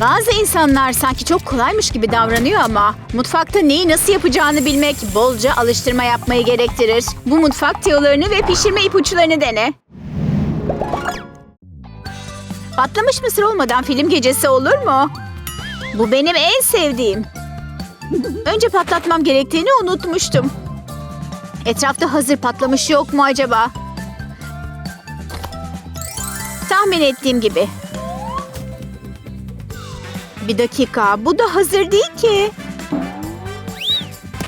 Bazı insanlar sanki çok kolaymış gibi davranıyor ama mutfakta neyi nasıl yapacağını bilmek bolca alıştırma yapmayı gerektirir. Bu mutfak tiyolarını ve pişirme ipuçlarını dene. Patlamış mısır olmadan film gecesi olur mu? Bu benim en sevdiğim. Önce patlatmam gerektiğini unutmuştum. Etrafta hazır patlamış yok mu acaba? Tahmin ettiğim gibi. Bir dakika, bu da hazır değil ki.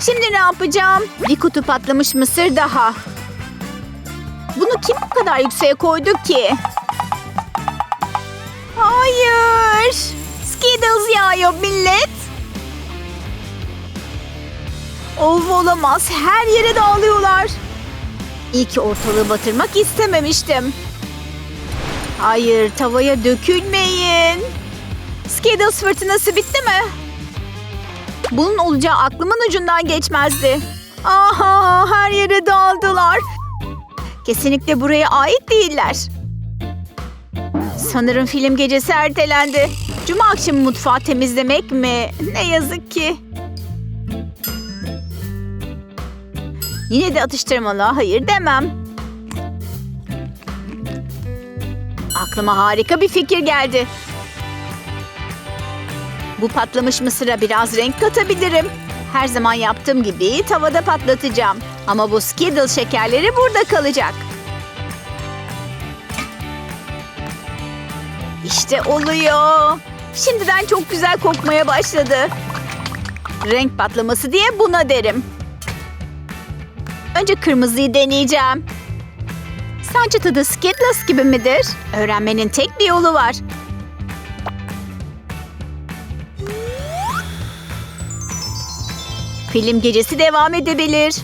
Şimdi ne yapacağım? Bir kutu patlamış mısır daha. Bunu kim bu kadar yükseğe koydu ki? Hayır. Skittles yağıyor millet. Of olamaz. Her yere dağılıyorlar. İyi ki ortalığı batırmak istememiştim. Hayır, tavaya dökülmeyin. Skittles fırtınası bitti mi? Bunun olacağı aklımın ucundan geçmezdi. Aha, her yere dağıldılar. Kesinlikle buraya ait değiller. Sanırım film gecesi ertelendi. Cuma akşamı mutfağı temizlemek mi? Ne yazık ki. Yine de atıştırmalığa hayır demem. Aklıma harika bir fikir geldi. Bu patlamış mısıra biraz renk katabilirim. Her zaman yaptığım gibi tavada patlatacağım. Ama bu Skittles şekerleri burada kalacak. İşte oluyor. Şimdiden çok güzel kokmaya başladı. Renk patlaması diye buna derim. Önce kırmızıyı deneyeceğim. Sence tadı Skittles gibi midir? Öğrenmenin tek bir yolu var. Film gecesi devam edebilir.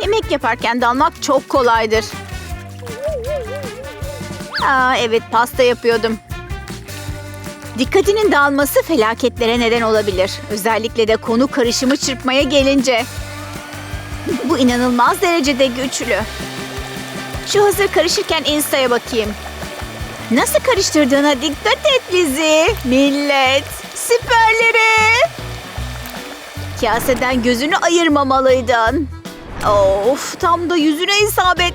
Yemek yaparken dalmak çok kolaydır. Aa, evet pasta yapıyordum. Dikkatinin dağılması felaketlere neden olabilir. Özellikle de konu karışımı çırpmaya gelince. Bu inanılmaz derecede güçlü. Şu hazır karışırken Insta'ya bakayım. Nasıl karıştırdığına dikkat et Lizzy. Millet. Süperleri. Kaseden gözünü ayırmamalıydın. Of tam da yüzüne isabet.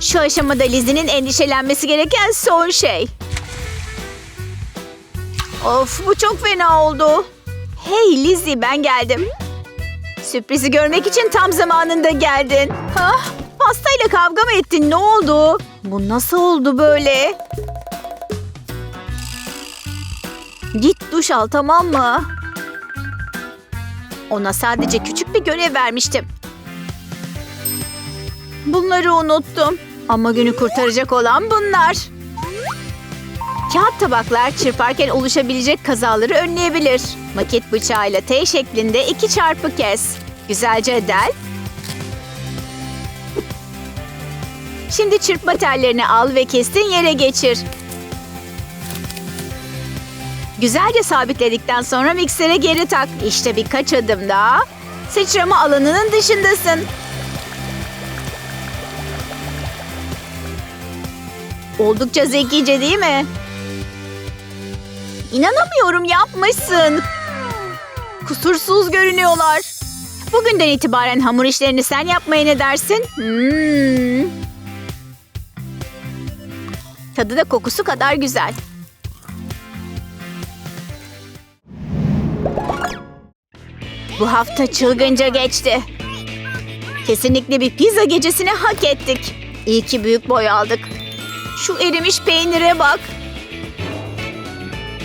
Şu aşamada Lizzie'nin endişelenmesi gereken son şey. Of bu çok fena oldu. Hey Lizzie ben geldim. Sürprizi görmek için tam zamanında geldin. Hah, pastayla kavga mı ettin ne oldu? Bu nasıl oldu böyle? Git duş al tamam mı? Ona sadece küçük bir görev vermiştim. Bunları unuttum. Ama günü kurtaracak olan bunlar. Kağıt tabaklar çırparken oluşabilecek kazaları önleyebilir. Maket bıçağıyla T şeklinde iki çarpı kes. Güzelce del. Şimdi çırpma tellerini al ve kestiğin yere geçir. Güzelce sabitledikten sonra miksere geri tak. İşte birkaç adım daha. Sıçrama alanının dışındasın. Oldukça zekice değil mi? İnanamıyorum yapmışsın. Kusursuz görünüyorlar. Bugünden itibaren hamur işlerini sen yapmaya ne dersin? Hmm. Tadı da kokusu kadar güzel. Bu hafta çılgınca geçti. Kesinlikle bir pizza gecesini hak ettik. İyi ki büyük boy aldık. Şu erimiş peynire bak.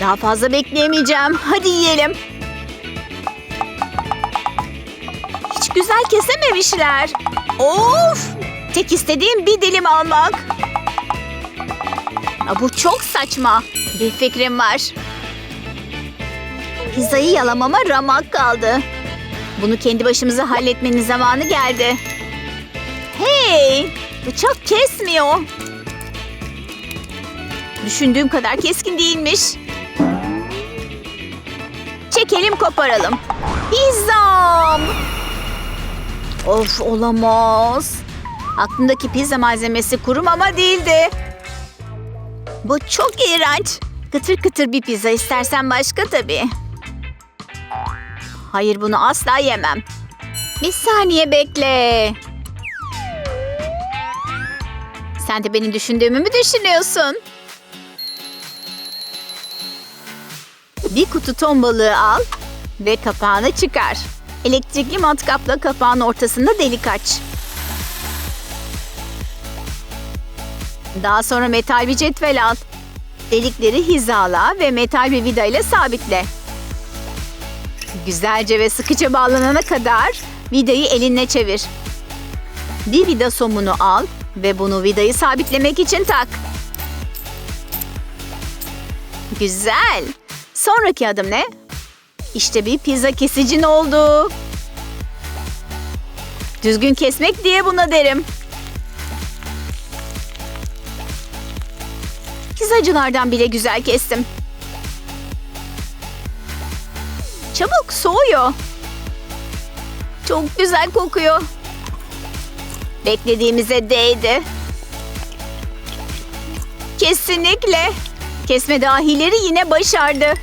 Daha fazla bekleyemeyeceğim. Hadi yiyelim. Hiç güzel kesememişler. Of! Tek istediğim bir dilim almak. Bu çok saçma. Bir fikrim var. Pizzayı yalamama ramak kaldı. Bunu kendi başımıza halletmenin zamanı geldi. Hey! Bıçak kesmiyor. Düşündüğüm kadar keskin değilmiş. Çekelim koparalım. Pizzam! Of olamaz. Aklımdaki pizza malzemesi kuru mama değildi. Bu çok iğrenç. Kıtır kıtır bir pizza istersen başka tabii. Hayır bunu asla yemem. Bir saniye bekle. Sen de benim düşündüğümü mü düşünüyorsun? Bir kutu ton balığı al ve kapağını çıkar. Elektrikli matkapla kapağın ortasında delik aç. Daha sonra metal bir cetvel al. Delikleri hizala ve metal bir vida ile sabitle. Güzelce ve sıkıca bağlanana kadar vidayı elinle çevir. Bir vida somunu al ve bunu vidayı sabitlemek için tak. Güzel. Sonraki adım ne? İşte bir pizza kesicin oldu. Düzgün kesmek diye buna derim. Pizzacılardan bile güzel kestim. Çabuk soğuyor. Çok güzel kokuyor. Beklediğimize değdi. Kesinlikle. Kesme dahileri yine başardı.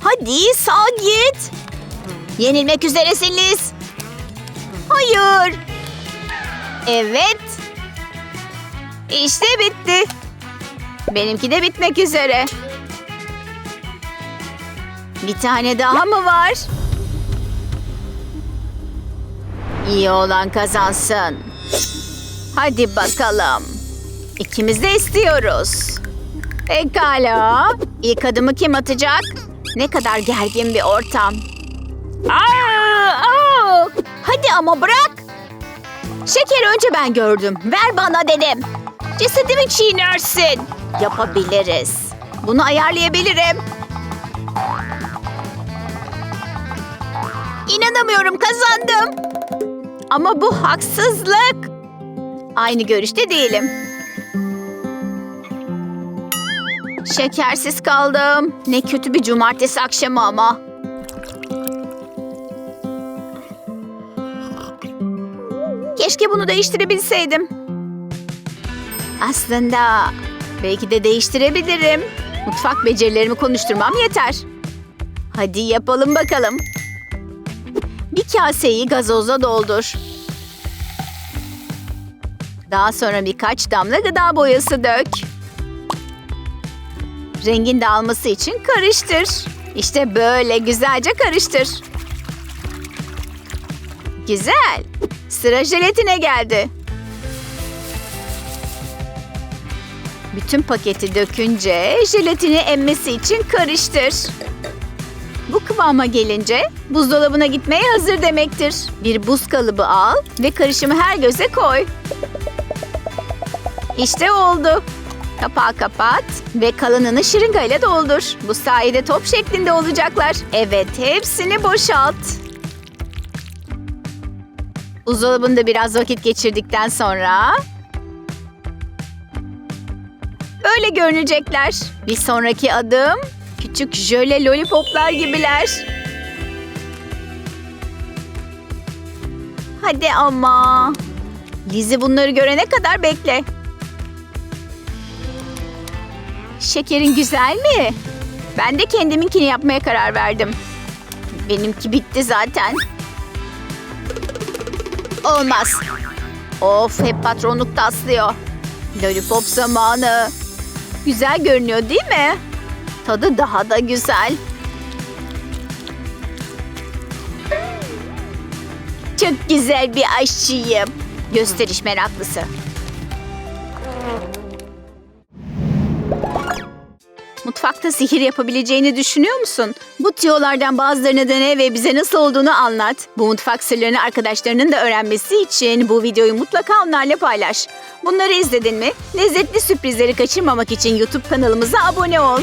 Hadi sağ git. Yenilmek üzeresin Liz. Hayır. Evet. İşte bitti. Benimki de bitmek üzere. Bir tane daha mı var? İyi olan kazansın. Hadi bakalım. İkimiz de istiyoruz. Pekala. İlk adımı kim atacak? Ne kadar gergin bir ortam. Aa, aa! Hadi ama bırak. Şeker önce ben gördüm. Ver bana dedim. Cesedimi çiğnersin. Yapabiliriz. Bunu ayarlayabilirim. İnanamıyorum kazandım. Ama bu haksızlık. Aynı görüşte değilim. Şekersiz kaldım. Ne kötü bir cumartesi akşamı ama. Keşke bunu değiştirebilseydim. Aslında belki de değiştirebilirim. Mutfak becerilerimi konuşturmam yeter. Hadi yapalım bakalım. Bir kaseyi gazozla doldur. Daha sonra birkaç damla gıda boyası dök. Rengin dağılması için karıştır. İşte böyle güzelce karıştır. Güzel. Sıra jelatine geldi. Bütün paketi dökünce jelatini emmesi için karıştır. Bu kıvama gelince buzdolabına gitmeye hazır demektir. Bir buz kalıbı al ve karışımı her göze koy. İşte oldu. Kapağı kapat ve kalanını şırıngayla doldur. Bu sayede top şeklinde olacaklar. Evet, hepsini boşalt. Buzdolabında biraz vakit geçirdikten sonra... Böyle görünecekler. Bir sonraki adım küçük jöle lollipoplar gibiler. Hadi ama. Lizi bunları görene kadar bekle. Şekerin güzel mi? Ben de kendiminkini yapmaya karar verdim. Benimki bitti zaten. Olmaz. Of hep patronluk taslıyor. Lollipop zamanı. Güzel görünüyor değil mi? Tadı daha da güzel. Çok güzel bir aşçıyım. Gösteriş meraklısı. Mutfakta sihir yapabileceğini düşünüyor musun? Bu tiyolardan bazılarını dene ve bize nasıl olduğunu anlat. Bu mutfak sırlarını arkadaşlarının da öğrenmesi için bu videoyu mutlaka onlarla paylaş. Bunları izledin mi? Lezzetli sürprizleri kaçırmamak için YouTube kanalımıza abone ol.